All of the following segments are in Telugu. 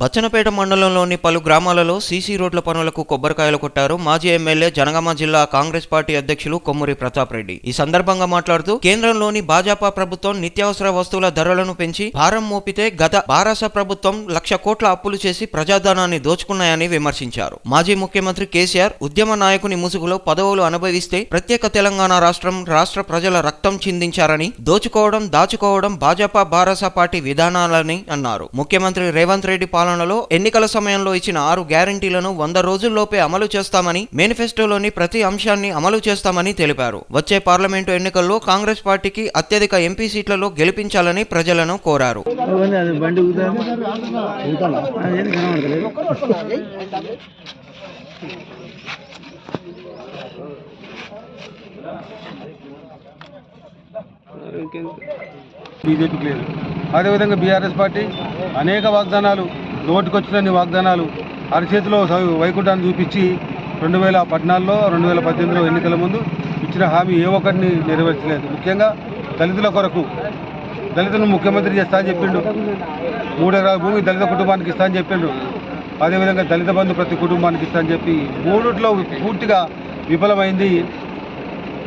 బచ్చనపేట మండలంలోని పలు గ్రామాలలో సీసీ రోడ్ల పనులకు కొబ్బరికాయలు కొట్టారు మాజీ ఎమ్మెల్యే జనగామ జిల్లా కాంగ్రెస్ పార్టీ అధ్యక్షులు కొమ్మూరి ప్రతాప్ రెడ్డి. ఈ సందర్భంగా మాట్లాడుతూ కేంద్రంలోని భాజపా ప్రభుత్వం నిత్యావసర వస్తువుల ధరలను పెంచి భారం మోపితే గత బారాస ప్రభుత్వం లక్ష కోట్ల అప్పులు చేసి ప్రజాధనాన్ని దోచుకున్నాయని విమర్శించారు. మాజీ ముఖ్యమంత్రి కేసీఆర్ ఉద్యమ నాయకుని ముసుగులో పదవులు అనుభవిస్తే ప్రత్యేక తెలంగాణ రాష్ట్రం రాష్ట్ర ప్రజల రక్తం చిందించారని దోచుకోవడం దాచుకోవడం భాజపా బారాస పార్టీ విధానాలని అన్నారు. ముఖ్యమంత్రి రేవంత్ రెడ్డి పాలనలో ఎన్నికల సమయంలో ఇచ్చిన ఆరు గ్యారంటీలను వంద రోజుల్లోపే అమలు చేస్తామని మేనిఫెస్టోలోని ప్రతి అంశాన్ని అమలు చేస్తామని తెలిపారు. వచ్చే పార్లమెంటు ఎన్నికల్లో కాంగ్రెస్ పార్టీకి అత్యధిక ఎంపీ సీట్లలో గెలిపించాలని ప్రజలను కోరారు. బీజేపీకి లేదు. అదేవిధంగా బీఆర్ఎస్ పార్టీ అనేక వాగ్దానాలు నోటికొచ్చినన్ని వాగ్దానాలు అరచేతిలో వైకుంఠాన్ని చూపించి రెండు వేల పద్నాలుగులో రెండు వేల పద్దెనిమిదిలో ఎన్నికల ముందు ఇచ్చిన హామీ ఏ ఒక్కరిని నెరవేర్చలేదు. ముఖ్యంగా దళితుల కొరకు దళితులను ముఖ్యమంత్రి చేస్తా అని చెప్పిండు. మూడు ఎకరాల భూమి దళిత కుటుంబానికి ఇస్తా అని చెప్పిండు. అదేవిధంగా దళిత బంధు ప్రతి కుటుంబానికి ఇస్తా అని చెప్పి మూడిట్లో పూర్తిగా విఫలమైంది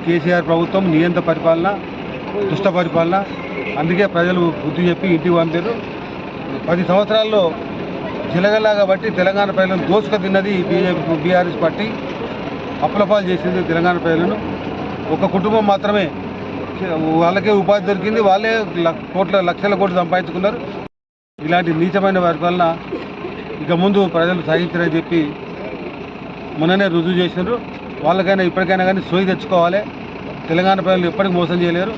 కేసీఆర్ ప్రభుత్వం నియంత్ర పరిపాలన దుష్ట పరిపాలన. అందుకే ప్రజలు బుద్ధి చెప్పి ఇంటికి పంపారు పది సంవత్సరాల్లో జిలగలాగా బట్టి తెలంగాణ ప్రజలను దోసుక తిన్నది బీజేపీ బీఆర్ఎస్ పార్టీ. అప్పులపాలు చేసింది తెలంగాణ ప్రజలను. ఒక కుటుంబం మాత్రమే వాళ్ళకే ఉపాధి దొరికింది. వాళ్ళే ల- కోట్ల లక్షల కోట్లు సంపాదించుకున్నారు. ఇలాంటి నీచమైన వారి వలన ఇక ముందు ప్రజలు సాగించారని చెప్పి మొన్ననే రుజువు చేసినారు వాళ్ళకైనా ఇప్పటికైనా కానీ సోయి తెచ్చుకోవాలి. తెలంగాణ ప్రజలు ఎప్పటికీ మోసం చేయలేరు.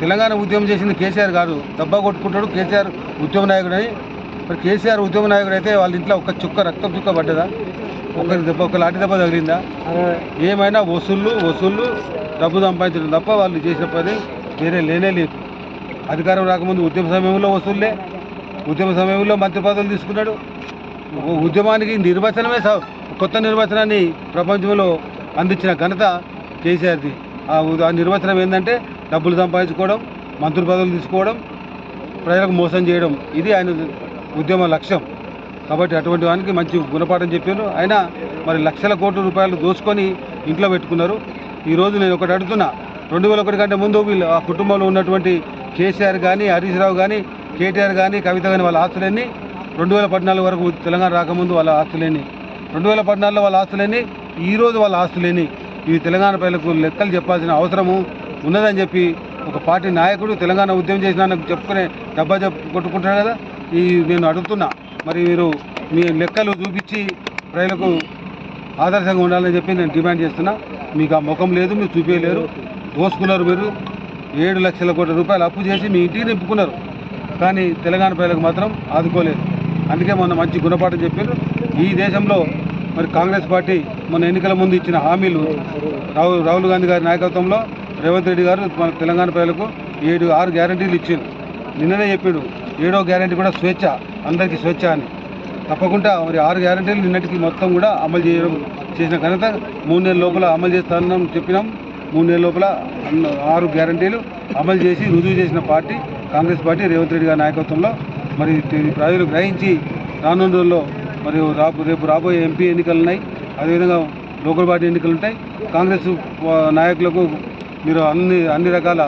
తెలంగాణ ఉద్యమం చేసింది కేసీఆర్ గారు. దెబ్బ కొట్టుకుంటాడు కేసీఆర్ ఉద్యమ నాయకుడు అని మరి కేసీఆర్ ఉద్యమ నాయకుడు అయితే వాళ్ళ ఇంట్లో ఒక చుక్క రక్తం చుక్క పడ్డదా? ఒకరి దెబ్బ ఒక లాంటి దెబ్బ తగిలిందా? ఏమైనా వసూళ్ళు వసూళ్ళు డబ్బు సంపాదించడం తప్ప వాళ్ళు చేసిన పని వేరే లేనే లేదు. అధికారం రాకముందు ఉద్యమ సమయంలో వసూళ్ళే ఉద్యమ సమయంలో మంత్రి పదవులు తీసుకున్నాడు. ఉద్యమానికి నిర్వచనమే స- కొత్త నిర్వచనాన్ని ప్రపంచంలో అందించిన ఘనత కేసీఆర్ది. ఆ ఆ నిర్వచనం ఏంటంటే డబ్బులు సంపాదించుకోవడం మంత్రి పదవులు తీసుకోవడం ప్రజలకు మోసం చేయడం. ఇది ఆయన ఉద్యమ లక్ష్యం. కాబట్టి అటువంటి వానికి మంచి గుణపాఠం చెప్పారు. అయినా మరి లక్షల కోట్ల రూపాయలు దోచుకొని ఇంట్లో పెట్టుకున్నారు. ఈరోజు నేను ఒకటి అడుగుతున్నా. రెండు వేల ఒకటి కంటే ముందు వీళ్ళు ఆ కుటుంబంలో ఉన్నటువంటి కేసీఆర్ కానీ హరీష్ రావు కానీ కేటీఆర్ కానీ కవిత కానీ వాళ్ళ ఆస్తులన్నీ రెండు వేల పద్నాలుగు వరకు తెలంగాణ రాకముందు వాళ్ళ ఆస్తులేని. రెండు వేల పద్నాలుగులో వాళ్ళ ఆస్తులేని ఈరోజు వాళ్ళ ఆస్తులేని. ఇవి తెలంగాణ ప్రజలకు లెక్కలు చెప్పాల్సిన అవసరము ఉన్నదని చెప్పి ఒక పార్టీ నాయకుడు తెలంగాణ ఉద్యమం చేసిన చెప్పుకునే డబ్బా చెప్పు కొట్టుకుంటాడు కదా. ఈ నేను అడుగుతున్నా మరి మీరు మీ లెక్కలు చూపించి ప్రజలకు ఆదర్శంగా ఉండాలని చెప్పి నేను డిమాండ్ చేస్తున్నా. మీకు ఆ ముఖం లేదు మీరు చూపించలేరు. దోసుకున్నారు మీరు. ఏడు లక్షల కోట్ల రూపాయలు అప్పు చేసి మీ ఇంటికి నింపుకున్నారు. కానీ తెలంగాణ ప్రజలకు మాత్రం ఆదుకోలేదు. అందుకే మొన్న మంచి గుణపాఠం చెప్పారు. ఈ దేశంలో మరి కాంగ్రెస్ పార్టీ మొన్న ఎన్నికల ముందు ఇచ్చిన హామీలు రాహుల్ రాహుల్ గాంధీ గారి నాయకత్వంలో రేవంత్ రెడ్డి గారు మన తెలంగాణ ప్రజలకు ఏడు ఆరు గ్యారంటీలు ఇచ్చిండు నిన్ననే చెప్పాడు. ఏడో గ్యారంటీ కూడా స్వేచ్ఛ అందరికీ స్వేచ్ఛ అని. తప్పకుండా మరి ఆరు గ్యారంటీలు నిన్నటికి మొత్తం కూడా అమలు చేయడం చేసిన ఘనత మూడు నెలల లోపల అమలు చేస్తానని చెప్పినాం. మూడు నెలల లోపల ఆరు గ్యారంటీలు అమలు చేసి రుజువు చేసిన పార్టీ కాంగ్రెస్ పార్టీ రేవంత్ రెడ్డి గారి నాయకత్వంలో. మరి ప్రజలు గ్రహించి రానున్న రోజుల్లో మరి రాబో రేపు రాబోయే ఎంపీ ఎన్నికలు ఉన్నాయి. అదేవిధంగా లోకల్ పార్టీ ఎన్నికలు ఉంటాయి. కాంగ్రెస్ నాయకులకు మీరు అన్ని అన్ని రకాల